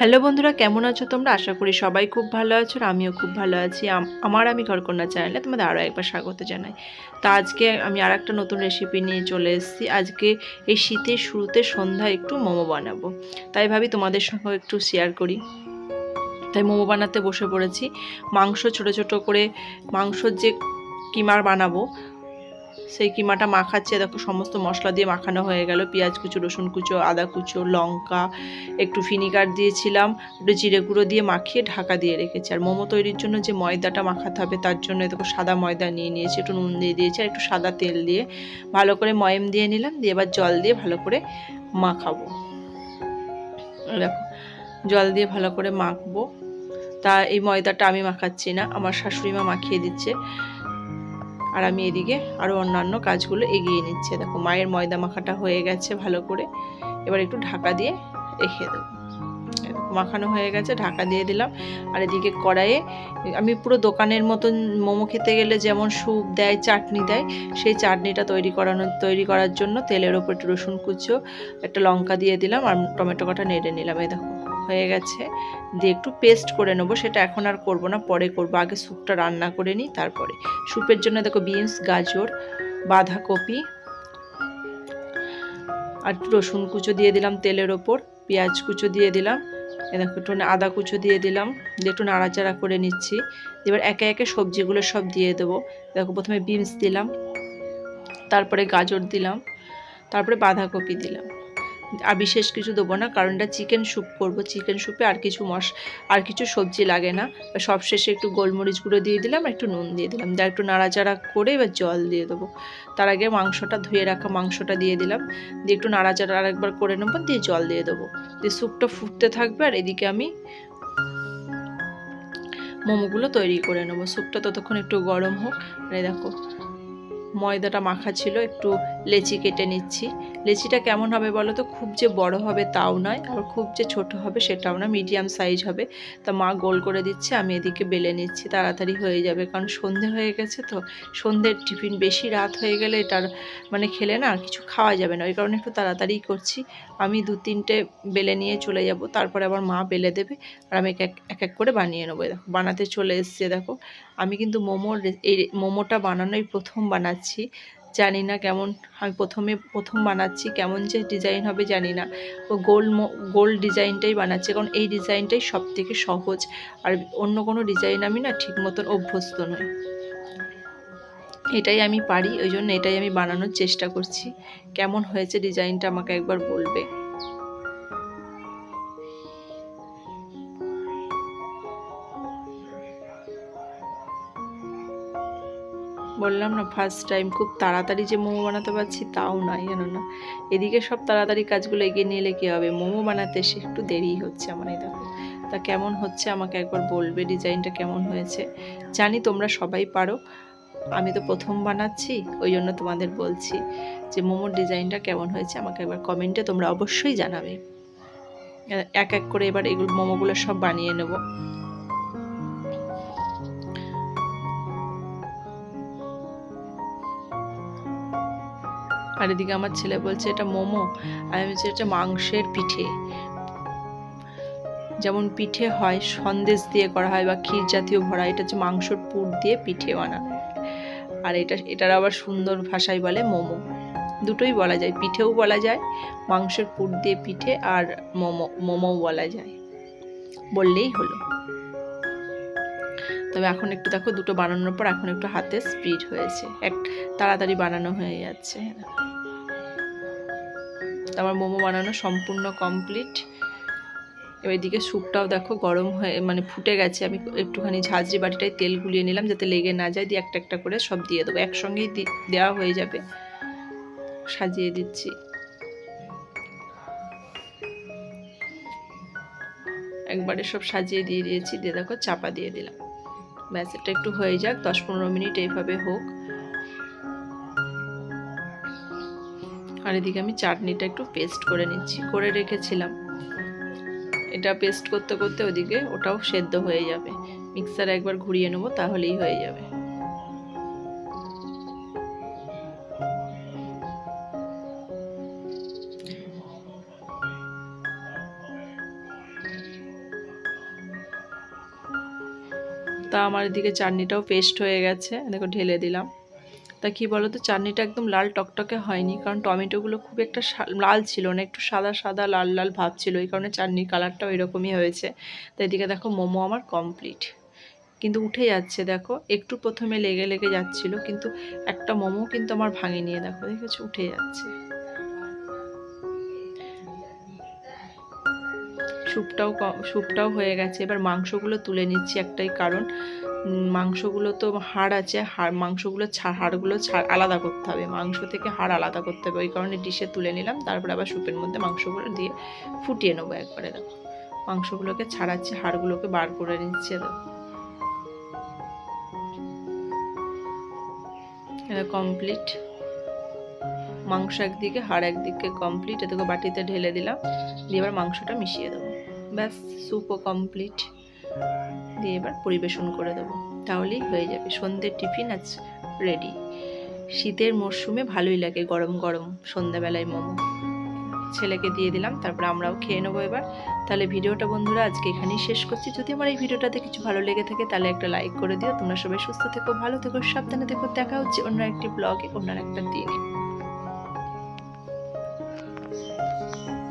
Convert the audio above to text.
Hello বন্ধুরা, কেমন আছো তোমরা? আশা করি সবাই খুব ভালো আছো আর আমিও খুব ভালো আছি। আম- আমার আমি ঘরকন্যা চ্যানেলে তোমাদের আরও একবার স্বাগত জানাই। তো আজকে আমি আর একটা নতুন রেসিপি নিয়ে চলে এসেছি। আজকে এই শীতের শুরুতে সন্ধ্যায় একটু মোমো বানাবো। তাই ভাবি তোমাদের সঙ্গে একটু শেয়ার করি। তাই মোমো বানাতে বসে পড়েছি। মাংস ছোট ছোট করে, মাংসর যে কিমার বানাবো সেই কিমাটা মাখাচ্ছে। দেখো, সমস্ত মশলা দিয়ে মাখানো হয়ে গেল। পেঁয়াজ কুচো, রসুন কুচো, আদা কুচো, লঙ্কা, একটু ভিনিগার দিয়েছিলাম, একটু জিরে গুঁড়ো দিয়ে মাখিয়ে ঢাকা দিয়ে রেখেছি। আর মোমো তৈরির জন্য যে ময়দাটা মাখাতে হবে, তার জন্য দেখো সাদা ময়দা নিয়ে নিয়েছি, একটু নুন দিয়ে দিয়েছি আর একটু সাদা তেল দিয়ে। ভালো করে ময়ম দিয়ে নিলাম, দিয়ে এবার জল দিয়ে ভালো করে মাখাবো। দেখো, জল দিয়ে ভালো করে মাখবো। তা এই ময়দাটা আমি মাখাচ্ছি না, আমার শাশুড়ি মা মাখিয়ে দিচ্ছে। আর আমি এদিকে আরও অন্যান্য কাজগুলো এগিয়ে নিচ্ছে। দেখো, মায়ের ময়দা মাখাটা হয়ে গেছে ভালো করে। এবার একটু ঢাকা দিয়ে রেখে দেবো। মাখানো হয়ে গেছে, ঢাকা দিয়ে দিলাম। আর এদিকে কড়াইয়ে আমি পুরো দোকানের মতন মোমো খেতে গেলে যেমন স্যুপ দেয়, চাটনি দেয়, সেই চাটনিটা তৈরি করানো, তৈরি করার জন্য তেলের ওপর একটু রসুন কুচো, একটা লঙ্কা দিয়ে দিলাম আর টমেটো কটা নেড়ে নিলাম। এই দেখো হয়ে গেছে। দিয়ে একটু পেস্ট করে নেব, সেটা এখন আর করব না, পরে করব। আগে স্যুপটা রান্না করে নিই, তারপরে। স্যুপের জন্য দেখো বিনস গাজর, বাঁধাকপি আর রসুন কুচো দিয়ে দিলাম তেলের ওপর, পেঁয়াজ কুচো দিয়ে দিলাম। দেখো একটু আদা কুচো দিয়ে দিলাম, দিয়ে একটু নাড়াচাড়া করে নিচ্ছি। এবার একে একে সবজিগুলো সব দিয়ে দেবো। দেখো প্রথমে বিনস দিলাম, তারপরে গাজর দিলাম, তারপরে বাঁধাকপি দিলাম। আর বিশেষ কিছু দেবো না কারণ এটা চিকেন স্যুপ করব চিকেন স্যুপে আর কিছু মশ, আর কিছু সবজি লাগে না। সব শেষে একটু গোলমরিচ গুঁড়ো দিয়ে দিলাম, একটু নুন দিয়ে দিলাম। দিয়ে একটু নাড়াচাড়া করে এবার জল দিয়ে দেবো। তার আগে মাংসটা, ধুয়ে রাখা মাংসটা দিয়ে দিলাম। দিয়ে একটু নাড়াচাড়া আরেকবার করে নেব, দিয়ে জল দিয়ে দেবো। দিয়ে স্যুপটা ফুটতে থাকবে আর এদিকে আমি মোমোগুলো তৈরি করে নেব। স্যুপটা ততক্ষণ একটু গরম হোক। আর দেখো ময়দাটা মাখা ছিল, একটু লেচি কেটে নিচ্ছি। লেচিটা কেমন হবে বলো তো খুব যে বড় হবে তাও নয় আর খুব যে ছোট হবে সেটাও না মিডিয়াম সাইজ হবে। তা মা গোল করে দিচ্ছে, আমি এদিকে বেলে নিচ্ছি, তাড়াতাড়ি হয়ে যাবে, কারণ সন্ধে হয়ে গেছে তো। সন্ধ্যের টিফিন বেশি রাত হয়ে গেলে এটার মানে খেলে না কিছু খাওয়া যাবে না, ওই কারণে একটু তাড়াতাড়ি করছি। আমি দু তিনটে বেলে নিয়ে চলে যাব, তারপরে আবার মা বেলে দেবে, আর আমি এক এক- এক করে বানিয়ে নেব। দেখো বানাতে চলে এসছে, দেখো। আমি কিন্তু মোমোর এই মোমোটা বানানোই প্রথম বানাচ্ছি। জানি না কেমন, আমি প্রথমে প্রথম বানাচ্ছি, কেমন যে ডিজাইন হবে জানি না। ও গোল গোল ডিজাইনটাই বানাচ্ছি, কারণ এই ডিজাইনটাই সব থেকে সহজ। আর অন্য কোনো ডিজাইন আমি না ঠিক মতন অভ্যস্ত নই। এটাই আমি পারি, ওই জন্য এটাই আমি বানানোর চেষ্টা করছি। কেমন হয়েছে ডিজাইনটা আমাকে একবার বলবে। বললাম না ফার্স্ট টাইম খুব তাড়াতাড়ি যে মোমো বানাতে পারছি তাও নয়, জানো না? এদিকে সব তাড়াতাড়ি কাজগুলো এগিয়ে নিলে কী হবে? মোমো বানাতে এসে একটু দেরি হচ্ছে আমার এই দেখো। তা কেমন হচ্ছে আমাকে একবার বলবে, ডিজাইনটা কেমন হয়েছে? জানি তোমরা সবাই পারো। আমি তো প্রথম বানাচ্ছি, ওই জন্য তোমাদের বলছি যে মোমোর ডিজাইনটা কেমন হয়েছে আমাকে একবার কমেন্টে তোমরা অবশ্যই জানাবে। এক এক করে এবার এগুলো, মোমোগুলো সব বানিয়ে নেব। আর এদিকে আমার ছেলে বলছে, এটা মোমো। আমি বলছি, এটা মাংসের পিঠে। যেমন পিঠে হয়, সন্দেশ দিয়ে করা হয় বা ক্ষীর জাতীয় ভরা, এটা হচ্ছে মাংসর পুর দিয়ে পিঠে বানানো আর এটা, এটার আবার সুন্দর ভাষায় বলে মোমো। দুটোই বলা যায়, পিঠেও বলা যায়, মাংসের পুর দিয়ে পিঠে আর মোমো, মোমোও বলা যায়। বললেই হলো। তবে এখন একটু দেখো, দুটো বানানোর পর এখন একটু হাতে স্পিড হয়েছে। এক, তাড়াতাড়ি বানানো হয়ে যাচ্ছে। আমার মোমো বানানো সম্পূর্ণ কমপ্লিট এবার এদিকে স্যুপটাও দেখো গরম হয়ে মানে ফুটে গেছে। আমি একটুখানি ঝাঁঝরি বাটিটায় তেল গুলিয়ে নিলাম যাতে লেগে না যায়। দিয়ে একটা একটা করে সব দিয়ে দেবো। একসঙ্গেই দেওয়া হয়ে যাবে। সাজিয়ে দিচ্ছি। একবারে সব সাজিয়ে দিয়ে দিয়েছি। দিয়ে দেখো চাপা দিয়ে দিলাম। ব্যাস একটু হয়ে যাক। দশ পনেরো মিনিট এইভাবে হোক। আর এদিকে আমি চাটনিটা একটু পেস্ট করে নিচ্ছি, করে রেখেছিলাম। এটা পেস্ট করতে করতে ওদিকে ওটাও সেদ্ধ হয়ে যাবে। মিক্সারে একবার ঘুরিয়ে নেব, তাহলেই হয়ে যাবে। তা আমার এদিকে চাটনিটাও পেস্ট হয়ে গেছে। দেখো, ঢেলে দিলাম। তা কি বলো তো চাটনিটা একদম লাল টকটকে হয়নি, কারণ টমেটোগুলো খুব একটা লাল ছিল না, একটু সাদা সাদা লাল লাল ভাব ছিল, এই কারণে চাটনির কালারটাও এরকমই হয়েছে। তো এদিকে দেখো মোমো আমার কমপ্লিট কিন্তু উঠে যাচ্ছে, দেখো, একটু প্রথমে লেগে লেগে যাচ্ছিল, কিন্তু একটা মোমো কিন্তু আমার ভাঙে নিয়ে দেখো, দেখেছ? উঠে যাচ্ছে। স্যুপটাও স্যুপটাও হয়ে গেছে, এবার মাংসগুলো তুলে নিচ্ছি একটাই কারণ। মাংসগুলো তো হাড় আছে, হাড়, মাংসগুলো হাড়গুলো আলাদা করতে হবে। মাংস থেকে হাড় আলাদা করতে হবে। ওই কারণে ডিশে তুলে নিলাম। তারপরে আবার স্যুপের মধ্যে মাংসগুলো দিয়ে ফুটিয়ে নেব একবারে। দেখো, মাংসগুলোকে ছাড়াচ্ছি, হাড়গুলোকে বার করে নিচ্ছে। দেখো এটা কমপ্লিট মাংস একদিকে, হাড় একদিকে কমপ্লিট এদিকে বাটিতে ঢেলে দিলাম। দিয়ে এবার মাংসটা মিশিয়ে দেবো। ব্যাস স্যুপও কমপ্লিট দিয়ে এবার পরিবেশন করে দেবো। তাহলেই হয়ে যাবে। সন্ধ্যের টিফিন আজ রেডি শীতের মরশুমে ভালোই লাগে গরম গরম, সন্ধ্যাবেলায় মোমো। ছেলেকে দিয়ে দিলাম, তারপরে আমরাও খেয়ে নেব এবার। তাহলে ভিডিওটা বন্ধুরা আজকে এখানেই শেষ করছি। যদি আমার এই ভিডিওটাতে কিছু ভালো লেগে থাকে, তাহলে একটা লাইক করে দিও। তোমরা সবাই সুস্থ থেকো, ভালো থেকো, সাবধানে থেকো। দেখা হচ্ছে অন্য একটি ব্লগে অন্য একটা দিনে।